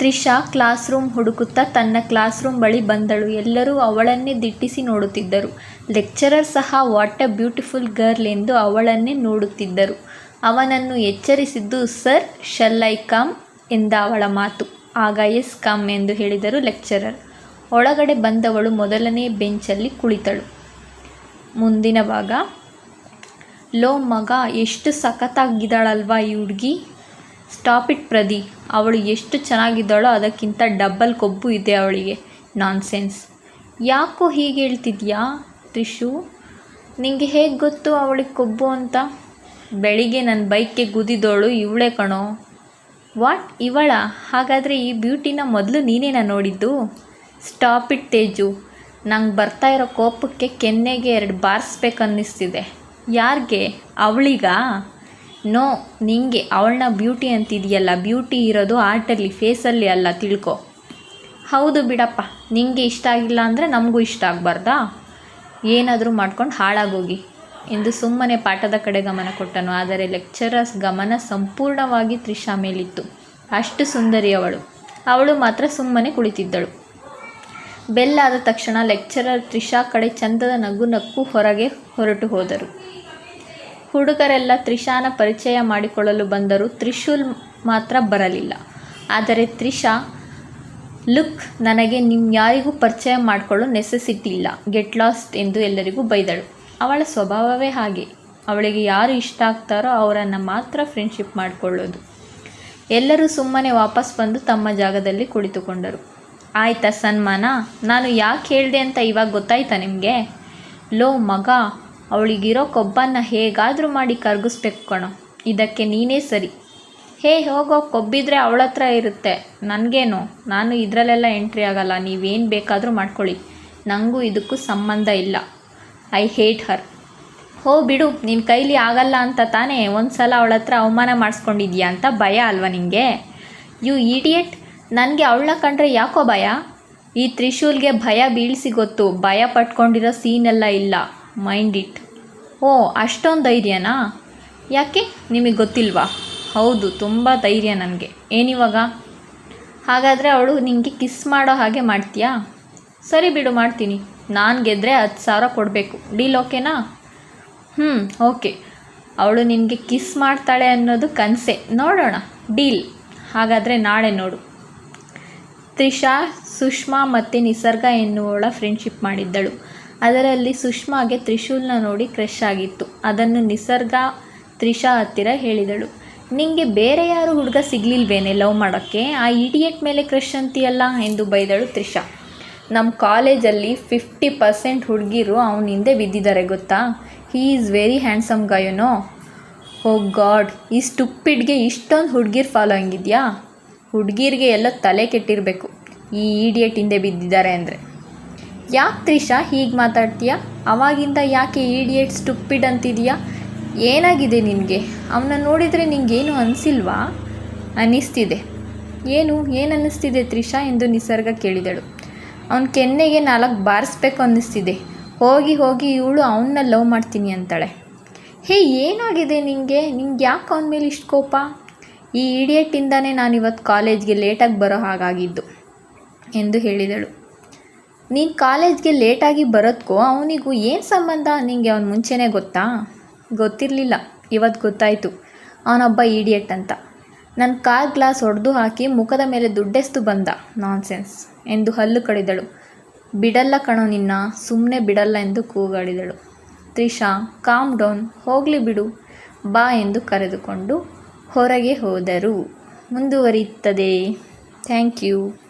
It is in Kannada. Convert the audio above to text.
ತ್ರಿಷಾ ಕ್ಲಾಸ್ ರೂಮ್ ಹುಡುಕುತ್ತಾ ತನ್ನ ಕ್ಲಾಸ್ ರೂಮ್ ಬಳಿ ಬಂದಳು. ಎಲ್ಲರೂ ಅವಳನ್ನೇ ದಿಟ್ಟಿಸಿ ನೋಡುತ್ತಿದ್ದರು. ಲೆಕ್ಚರರ್ ಸಹ, ವಾಟ್ ಎ ಬ್ಯೂಟಿಫುಲ್ ಗರ್ಲ್ ಎಂದು ಅವಳನ್ನೇ ನೋಡುತ್ತಿದ್ದರು. ಅವನನ್ನು ಎಚ್ಚರಿಸಿದ್ದು, ಸರ್, ಶಲ್ ಐ ಕಮ್ ಎಂದ ಅವಳ ಮಾತು. ಆಗ, ಎಸ್, ಕಮ್ ಎಂದು ಹೇಳಿದರು ಲೆಕ್ಚರರ್. ಒಳಗಡೆ ಬಂದವಳು ಮೊದಲನೇ ಬೆಂಚಲ್ಲಿ ಕುಳಿತಳು. ಮುಂದಿನ ಭಾಗ, ಲೋ ಮಗ, ಎಷ್ಟು ಸಖತ್ತಾಗಿದ್ದಾಳಲ್ವಾ ಈ ಹುಡ್ಗಿ ಸ್ಟಾಪ್ ಇಟ್ ಪ್ರದಿ ಅವಳು ಎಷ್ಟು ಚೆನ್ನಾಗಿದ್ದಾಳೋ ಅದಕ್ಕಿಂತ ಡಬ್ಬಲ್ ಕೊಬ್ಬು ಇದೆ ಅವಳಿಗೆ. ನಾನ್ಸೆನ್ಸ್ ಯಾಕೋ ಹೀಗೆ ಹೇಳ್ತಿದ್ಯಾ, ತ್ರಿಶು? ನಿಂಗೆ ಹೇಗೆ ಗೊತ್ತು ಅವಳಿಗೆ ಕೊಬ್ಬು ಅಂತ? ಬೆಳಿಗ್ಗೆ ನನ್ನ ಬೈಕ್ಗೆ ಗುದಿದೋಳು ಇವಳೇ ಕಣೋ. ವಾಟ್ ಇವಳ? ಹಾಗಾದರೆ ಈ ಬ್ಯೂಟಿನ ಮೊದಲು ನೀನೇನ ನೋಡಿದ್ದು? Stop it Teju. ನಂಗೆ ಬರ್ತಾ ಇರೋ ಕೋಪಕ್ಕೆ ಕೆನ್ನೆಗೆ ಎರಡು ಬಾರಿಸ್ಬೇಕನ್ನಿಸ್ತಿದೆ. ಯಾರಿಗೆ? ಅವಳಿಗಾ? ನೋ, ನಿಂಗೆ ಅವಳನ್ನ ಬ್ಯೂಟಿ ಅಂತಿದೆಯಲ್ಲ, ಬ್ಯೂಟಿ ಇರೋದು ಆರ್ಟಲ್ಲಿ, ಫೇಸಲ್ಲಿ ಅಲ್ಲ, ತಿಳ್ಕೊ. ಹೌದು ಬಿಡಪ್ಪ, ನಿಂಗೆ ಇಷ್ಟ ಆಗಿಲ್ಲ ಅಂದರೆ ನಮಗೂ ಇಷ್ಟ ಆಗಬಾರ್ದಾ? ಏನಾದರೂ ಮಾಡ್ಕೊಂಡು ಹಾಳಾಗೋಗಿ. ಎಂದು ಸುಮ್ಮನೆ ಪಾಠದ ಕಡೆ ಗಮನ ಕೊಟ್ಟನು. ಆದರೆ ಲೆಕ್ಚರರ್ಸ್ ಗಮನ ಸಂಪೂರ್ಣವಾಗಿ ತ್ರಿಷಾ ಮೇಲಿತ್ತು. ಅಷ್ಟು ಸುಂದರಿ ಅವಳು. ಅವಳು ಮಾತ್ರ ಸುಮ್ಮನೆ ಕುಳಿತಿದ್ದಳು. ಬೆಲ್ಲಾದ ತಕ್ಷಣ ಲೆಕ್ಚರರ್ ತ್ರಿಷಾ ಕಡೆ ಚಂದದ ನಗು ನಕ್ಕು ಹೊರಗೆ ಹೊರಟು ಹೋದರು. ಹುಡುಗರೆಲ್ಲ ತ್ರಿಷಾನ ಪರಿಚಯ ಮಾಡಿಕೊಳ್ಳಲು ಬಂದರು ತ್ರಿಶೂಲ್ ಮಾತ್ರ ಬರಲಿಲ್ಲ. ಆದರೆ ತ್ರಿಷಾ, ಲುಕ್, ನನಗೆ ನಿಮ್ಮ ಯಾರಿಗೂ ಪರಿಚಯ ಮಾಡಿಕೊಳ್ಳೋ ನೆಸೆಸಿಟಿ ಇಲ್ಲ. ಗೆಟ್ ಲಾಸ್ಟ್ ಎಂದು ಎಲ್ಲರಿಗೂ ಬೈದಳು. ಅವಳ ಸ್ವಭಾವವೇ ಹಾಗೆ. ಅವಳಿಗೆ ಯಾರು ಇಷ್ಟ ಆಗ್ತಾರೋ ಅವರನ್ನು ಮಾತ್ರ ಫ್ರೆಂಡ್ಶಿಪ್ ಮಾಡಿಕೊಳ್ಳೋದು. ಎಲ್ಲರೂ ಸುಮ್ಮನೆ ವಾಪಸ್ ಬಂದು ತಮ್ಮ ಜಾಗದಲ್ಲಿ ಕುಳಿತುಕೊಂಡರು. ಆಯ್ತಾ ಸನ್ಮಾನ, ನಾನು ಯಾಕೆ ಹೇಳಿದೆ ಅಂತ ಇವಾಗ ಗೊತ್ತಾಯ್ತಾ ನಿಮಗೆ? ಲೋ ಮಗ ಅವಳಿಗಿರೋ ಕೊಬ್ಬನ್ನ ಹೇಗಾದರೂ ಮಾಡಿ ಕರಗಿಸ್ಬೇಕು ಕಣೋ. ಇದಕ್ಕೆ ನೀನೇ ಸರಿ. ಹೇ, ಹೋಗೋ, ಕೊಬ್ಬಿದ್ರೆ ಅವಳ ಹತ್ರ ಇರುತ್ತೆ. ನನಗೇನು? ನಾನು ಇದರಲ್ಲೆಲ್ಲ ಎಂಟ್ರಿ ಆಗಲ್ಲ. ನೀವೇನು ಬೇಕಾದರೂ ಮಾಡ್ಕೊಳ್ಳಿ. ನನಗೂ ಇದಕ್ಕೂ ಸಂಬಂಧ ಇಲ್ಲ. I hate her. ಹೋ, ಬಿಡು. ನಿನ್ನ ಕೈಲಿ ಆಗಲ್ಲ ಅಂತ ತಾನೇ ಒಂದು ಸಲ ಅವಳ ಹತ್ರ ಅವಮಾನ ಮಾಡಿಸ್ಕೊಂಡಿದ್ಯಾ ಅಂತ ಭಯ ಅಲ್ವಾ ನಿನಗೆ ಯು ಇಡಿಯಟ್. ನನಗೆ ಅವಳನ್ನ ಕಂಡ್ರೆ ಯಾಕೋ ಭಯ? ಈ ತ್ರಿಶೂಲ್ಗೆ ಭಯ ಬೀಳಿಸಿ ಗೊತ್ತು. ಭಯ ಪಟ್ಕೊಂಡಿರೋ ಸೀನೆಲ್ಲ ಇಲ್ಲ. Mind it. ಓ, ಅಷ್ಟೊಂದು ಧೈರ್ಯನಾ? ಯಾಕೆ? ನಿಮಗೆ ಗೊತ್ತಿಲ್ವಾ? ಹೌದು, ತುಂಬ ಧೈರ್ಯ ನನಗೆ. ಏನಿವಾಗ? ಹಾಗಾದರೆ ಅವಳು ನಿಮಗೆ ಕಿಸ್ ಮಾಡೋ ಹಾಗೆ ಮಾಡ್ತೀಯಾ? ಸರಿ ಬಿಡು, ಮಾಡ್ತೀನಿ. ನಾನು ಗೆದ್ದರೆ ಹತ್ತು ಸಾವಿರ ಕೊಡಬೇಕು. ಡೀಲ್ ಓಕೆನಾ? ಹ್ಞೂ ಓಕೆ. ಅವಳು ನಿನಗೆ ಕಿಸ್ ಮಾಡ್ತಾಳೆ ಅನ್ನೋದು ಕನಸೆ. ನೋಡೋಣ, ಡೀಲ್. ಹಾಗಾದರೆ ನಾಳೆ ನೋಡು. ತ್ರಿಷಾ, ಸುಷ್ಮಾ ಮತ್ತು ನಿಸರ್ಗ ಎನ್ನುವಳ ಫ್ರೆಂಡ್ಶಿಪ್ ಮಾಡಿದ್ದಳು. ಅದರಲ್ಲಿ ಸುಷ್ಮಾಗೆ ತ್ರಿಶೂಲ್ನ ನೋಡಿ ಕ್ರಶ್ ಆಗಿತ್ತು. ಅದನ್ನು ನಿಸರ್ಗ ತ್ರಿಷಾ ಹತ್ತಿರ ಹೇಳಿದಳು. ನಿಂಗೆ ಬೇರೆ ಯಾರು ಹುಡುಗ ಸಿಗ್ಲಿಲ್ವೇನೆ ಲವ್ ಮಾಡೋಕ್ಕೆ? ಆ ಇಡಿಯಟ್ ಮೇಲೆ ಕ್ರಶ್ ಅಂತೀಯಲ್ಲ ಎಂದು ಬೈದಳು ತ್ರಿಷಾ. ನಮ್ಮ ಕಾಲೇಜಲ್ಲಿ ಫಿಫ್ಟಿ ಪರ್ಸೆಂಟ್ ಹುಡುಗಿರು ಅವನ ಹಿಂದೆ ಬಿದ್ದಿದ್ದಾರೆ ಗೊತ್ತಾ? ಹೀ ಈಸ್ ವೆರಿ ಹ್ಯಾಂಡ್ಸಮ್ ಗಾಯನೋ ಓ ಗಾಡ್ ಈ ಸ್ಟುಪ್ಪಿಡ್ಗೆ ಇಷ್ಟೊಂದು ಹುಡುಗಿರ್ ಫಾಲೋಯಿಂಗ್ ಇದೆಯಾ ಹುಡುಗಿರಿಗೆ ಎಲ್ಲ ತಲೆ ಕೆಟ್ಟಿರಬೇಕು. ಈ ಇಡಿಯಟ್ ಹಿಂದೆ ಬಿದ್ದಿದ್ದಾರೆ ಅಂದರೆ. ಯಾಕೆ ತ್ರಿಷಾ, ಹೀಗೆ ಮಾತಾಡ್ತೀಯಾ? ಅವಾಗಿಂದ ಯಾಕೆ ಈಡಿಯೇಟ್ಸ್ ಸ್ಟುಪ್ಪಿಡ್ ಅಂತಿದೀಯಾ? ಏನಾಗಿದೆ ನಿನಗೆ? ಅವನ್ನ ನೋಡಿದರೆ ನಿಂಗೇನು ಅನಿಸಿಲ್ವಾ? ಅನ್ನಿಸ್ತಿದೆ. ಏನು? ಏನು ಅನ್ನಿಸ್ತಿದೆ ತ್ರಿಷಾ ಎಂದು ನಿಸರ್ಗ ಕೇಳಿದಳು. ಅವನ ಕೆನ್ನೆಗೆ ನಾಲ್ಕು ಬಾರಿಸ್ಬೇಕು ಅನ್ನಿಸ್ತಿದೆ. ಹೋಗಿ ಹೋಗಿ ಇವಳು ಅವನ್ನ ಲವ್ ಮಾಡ್ತೀನಿ ಅಂತಾಳೆ. ಹೇ, ಏನಾಗಿದೆ ನಿನಗೆ ನಿಂಗೆ ಯಾಕೆ ಅವನ ಮೇಲೆ ಇಷ್ಟು ಕೋಪ? ಈ ಇಡಿಯಟ್ಟಿಂದನೇ ನಾನು ಇವತ್ತು ಕಾಲೇಜ್ಗೆ ಲೇಟಾಗಿ ಬರೋ ಹಾಗಾಗಿದ್ದು ಎಂದು ಹೇಳಿದಳು. ನೀನು ಕಾಲೇಜ್ಗೆ ಲೇಟಾಗಿ ಬರೋದಕ್ಕೂ ಅವನಿಗೂ ಏನು ಸಂಬಂಧ? ನಿಂಗೆ ಅವನ ಮುಂಚೆನೇ ಗೊತ್ತಾ? ಗೊತ್ತಿರಲಿಲ್ಲ. ಇವತ್ತು ಗೊತ್ತಾಯಿತು. ಅವನೊಬ್ಬ ಈಡಿಯಟ್ ಅಂತ. ನನ್ನ ಕಾರ್ ಗ್ಲಾಸ್ ಹೊಡೆದು ಹಾಕಿ ಮುಖದ ಮೇಲೆ ದುಡ್ಡೆಸ್ತು ಬಂದ. ನಾನ್ಸೆನ್ಸ್. ಎಂದು ಹಲ್ಲು ಕಡಿದಳು. ಬಿಡಲ್ಲ ಕಣೋ ನಿನ್ನ. ಸುಮ್ಮನೆ ಬಿಡಲ್ಲ ಎಂದು ಕೂಗಾಡಿದಳು. ತ್ರಿಷಾ ಕಾಮ್ ಡೌನ್ ಹೋಗಲಿ ಬಿಡು. ಬಾ ಎಂದು ಕರೆದುಕೊಂಡು ಹೊರಗೆ ಹೋದರು. ಮುಂದುವರಿಯುತ್ತದೆ. Thank you.